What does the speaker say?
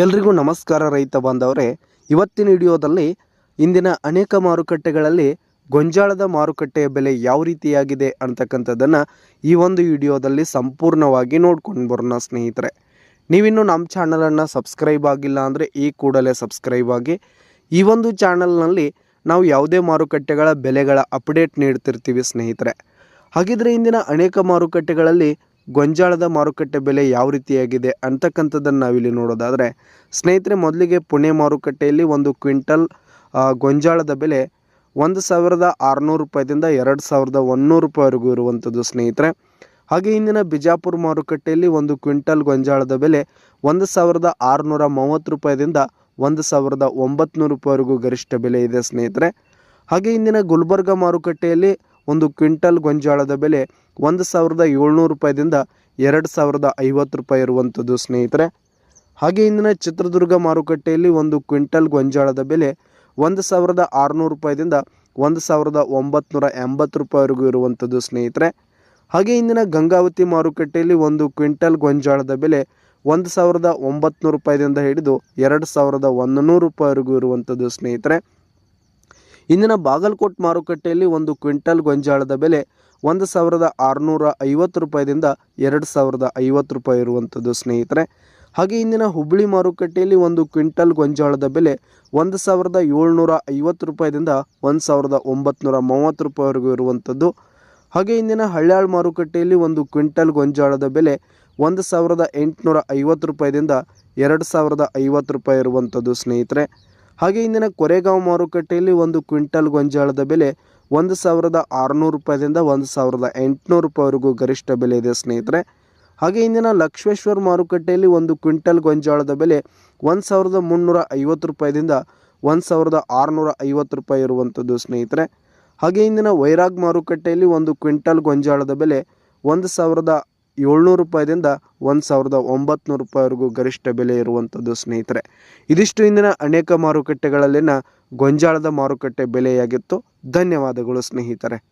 ಎಲ್ರಿಗೂ ನಮಸ್ಕಾರ ರೈತ ಬಾಂಧವರೇ. ಇವತ್ತಿನ ವಿಡಿಯೋದಲ್ಲಿ ಇಂದಿನ ಅನೇಕ ಮಾರುಕಟ್ಟೆಗಳಲ್ಲಿ ಗೊಂಜಾಳದ ಮಾರುಕಟ್ಟೆಯ ಬೆಲೆ ಯಾವ ರೀತಿಯಾಗಿದೆ ಅಂತಕ್ಕಂಥದ್ದನ್ನು ಈ ಒಂದು ವಿಡಿಯೋದಲ್ಲಿ ಸಂಪೂರ್ಣವಾಗಿ ನೋಡ್ಕೊಂಡು ಬರೋಣ ಸ್ನೇಹಿತರೆ. ನೀವಿನ್ನು ನಮ್ಮ ಚಾನಲನ್ನು ಸಬ್ಸ್ಕ್ರೈಬ್ ಆಗಿಲ್ಲ ಅಂದರೆ ಈ ಕೂಡಲೇ ಸಬ್ಸ್ಕ್ರೈಬ್ ಆಗಿ. ಈ ಒಂದು ಚಾನಲ್ನಲ್ಲಿ ನಾವು ಯಾವುದೇ ಮಾರುಕಟ್ಟೆಗಳ ಬೆಲೆಗಳ ಅಪ್ಡೇಟ್ ನೀಡ್ತಿರ್ತೀವಿ ಸ್ನೇಹಿತರೆ. ಹಾಗಿದ್ರೆ ಇಂದಿನ ಅನೇಕ ಮಾರುಕಟ್ಟೆಗಳಲ್ಲಿ ಗೊಂಜಾಳದ ಮಾರುಕಟ್ಟೆ ಬೆಲೆ ಯಾವ ರೀತಿಯಾಗಿದೆ ಅಂತಕ್ಕಂಥದ್ದನ್ನು ನಾವಿಲ್ಲಿ ನೋಡೋದಾದರೆ, ಸ್ನೇಹಿತರೆ ಮೊದಲಿಗೆ ಪುಣೆ ಮಾರುಕಟ್ಟೆಯಲ್ಲಿ ಒಂದು ಕ್ವಿಂಟಲ್ ಗೊಂಜಾಳದ ಬೆಲೆ ಒಂದು ಸಾವಿರದ ಆರುನೂರು ರೂಪಾಯಿದಿಂದ ಎರಡು ಸಾವಿರದ ಒನ್ನೂರು ರೂಪಾಯಿವರೆಗೂ ಇರುವಂಥದ್ದು ಸ್ನೇಹಿತರೆ. ಹಾಗೆ ಇಂದಿನ ಬಿಜಾಪುರ ಮಾರುಕಟ್ಟೆಯಲ್ಲಿ ಒಂದು ಕ್ವಿಂಟಲ್ ಗೊಂಜಾಳದ ಬೆಲೆ ಒಂದು ಸಾವಿರದ ಆರುನೂರ ಮೂವತ್ತು ರೂಪಾಯಿದಿಂದ ಒಂದು ಸಾವಿರದ ಒಂಬತ್ತು ರೂಪಾಯಿವರೆಗೂ ಗರಿಷ್ಠ ಬೆಲೆ ಇದೆ ಸ್ನೇಹಿತರೆ. ಹಾಗೆ ಇಂದಿನ ಗುಲ್ಬರ್ಗ ಮಾರುಕಟ್ಟೆಯಲ್ಲಿ ಒಂದು ಕ್ವಿಂಟಲ್ ಗೊಂಜಾಳದ ಬೆಲೆ ಒಂದು ಸಾವಿರದ ಏಳ್ನೂರು ರೂಪಾಯಿದಿಂದ ಎರಡು ಸಾವಿರದ ಐವತ್ತು ರೂಪಾಯಿ ಇರುವಂಥದ್ದು, ಸ್ನೇಹಿತರೆ. ಹಾಗೆ ಇಂದಿನ ಚಿತ್ರದುರ್ಗ ಮಾರುಕಟ್ಟೆಯಲ್ಲಿ ಒಂದು ಕ್ವಿಂಟಲ್ ಗೊಂಜಾಳದ ಬೆಲೆ ಒಂದು ಸಾವಿರದ ಆರುನೂರು ರೂಪಾಯಿದಿಂದ ಒಂದು ಸಾವಿರದ ಒಂಬತ್ನೂರ ಎಂಬತ್ತು ರೂಪಾಯಿವರೆಗೂ ಇರುವಂಥದ್ದು, ಸ್ನೇಹಿತರೆ. ಹಾಗೆ ಇಂದಿನ ಗಂಗಾವತಿ ಮಾರುಕಟ್ಟೆಯಲ್ಲಿ ಒಂದು ಕ್ವಿಂಟಲ್ ಗೊಂಜಾಳದ ಬೆಲೆ ಒಂದು ಸಾವಿರದ ಒಂಬತ್ನೂರು ರೂಪಾಯಿದಿಂದ ಹಿಡಿದು ಎರಡು ಸಾವಿರದ ಒಂದು ನೂರು ರೂಪಾಯಿವರೆಗೂ ಇರುವಂಥದ್ದು, ಸ್ನೇಹಿತರೆ. ಇಂದಿನ ಬಾಗಲಕೋಟ್ ಮಾರುಕಟ್ಟೆಯಲ್ಲಿ ಒಂದು ಕ್ವಿಂಟಲ್ ಗೊಂಜಾಳದ ಬೆಲೆ ಒಂದು ಸಾವಿರದ ಆರುನೂರ ಐವತ್ತು ರೂಪಾಯಿದಿಂದ ಎರಡು ಸಾವಿರದ ಐವತ್ತು ರೂಪಾಯಿ ಇರುವಂಥದ್ದು, ಸ್ನೇಹಿತರೆ. ಹಾಗೆ ಇಂದಿನ ಹುಬ್ಬಳ್ಳಿ ಮಾರುಕಟ್ಟೆಯಲ್ಲಿ ಒಂದು ಕ್ವಿಂಟಲ್ ಗೊಂಜಾಳದ ಬೆಲೆ ಒಂದು ಸಾವಿರದ ಏಳ್ನೂರ ಐವತ್ತು ರೂಪಾಯಿದಿಂದ ಒಂದು ಸಾವಿರದ ಒಂಬತ್ನೂರ ಮೂವತ್ತು ರೂಪಾಯಿವರೆಗೂ ಇರುವಂಥದ್ದು. ಹಾಗೆ ಇಂದಿನ ಹಳ್ಯಾಳ್ ಮಾರುಕಟ್ಟೆಯಲ್ಲಿ ಒಂದು ಕ್ವಿಂಟಲ್ ಗೊಂಜಾಳದ ಬೆಲೆ ಒಂದು ಸಾವಿರದ ಎಂಟುನೂರ ಐವತ್ತು ರೂಪಾಯಿದಿಂದ ಎರಡು ಸಾವಿರದ ಐವತ್ತು ರೂಪಾಯಿ ಇರುವಂಥದ್ದು, ಸ್ನೇಹಿತರೆ. ಹಾಗೆ ಇಂದಿನ ಕೊರೆಗಾಂವ್ ಮಾರುಕಟ್ಟೆಯಲ್ಲಿ ಒಂದು ಕ್ವಿಂಟಲ್ ಗೊಂಜಾಳದ ಬೆಲೆ ಒಂದು ಸಾವಿರದ ಆರುನೂರು ರೂಪಾಯಿದಿಂದ ಒಂದು ಸಾವಿರದ ಎಂಟುನೂರು ರೂಪಾಯಿವರೆಗೂ ಗರಿಷ್ಠ ಬೆಲೆ ಇದೆ ಸ್ನೇಹಿತರೆ. ಹಾಗೆ ಇಂದಿನ ಲಕ್ಷ್ಮೇಶ್ವರ ಮಾರುಕಟ್ಟೆಯಲ್ಲಿ ಒಂದು ಕ್ವಿಂಟಲ್ ಗೊಂಜಾಳದ ಬೆಲೆ ಒಂದು ಸಾವಿರದ ಮುನ್ನೂರ ಐವತ್ತು ರೂಪಾಯಿದಿಂದ ಒಂದು ಸಾವಿರದ ಆರುನೂರ ಐವತ್ತು ರೂಪಾಯಿ ಇರುವಂಥದ್ದು ಸ್ನೇಹಿತರೆ. ಹಾಗೆ ಇಂದಿನ ವೈರಾಗ್ ಮಾರುಕಟ್ಟೆಯಲ್ಲಿ ಒಂದು ಕ್ವಿಂಟಲ್ ಗೊಂಜಾಳದ ಬೆಲೆ ಒಂದು ಸಾವಿರದ ಏಳ್ನೂರು ರೂಪಾಯಿದಿಂದ ಒಂದು ಸಾವಿರದ ಒಂಬತ್ತು ರೂಪಾಯಿವರೆಗೂ ಗರಿಷ್ಠ ಬೆಲೆ ಇರುವಂಥದ್ದು ಸ್ನೇಹಿತರೆ. ಇದಿಷ್ಟು ಇಂದಿನ ಅನೇಕ ಮಾರುಕಟ್ಟೆಗಳಲ್ಲಿನ ಗೊಂಜಾಳದ ಮಾರುಕಟ್ಟೆ ಬೆಲೆಯಾಗಿತ್ತು. ಧನ್ಯವಾದಗಳು ಸ್ನೇಹಿತರೆ.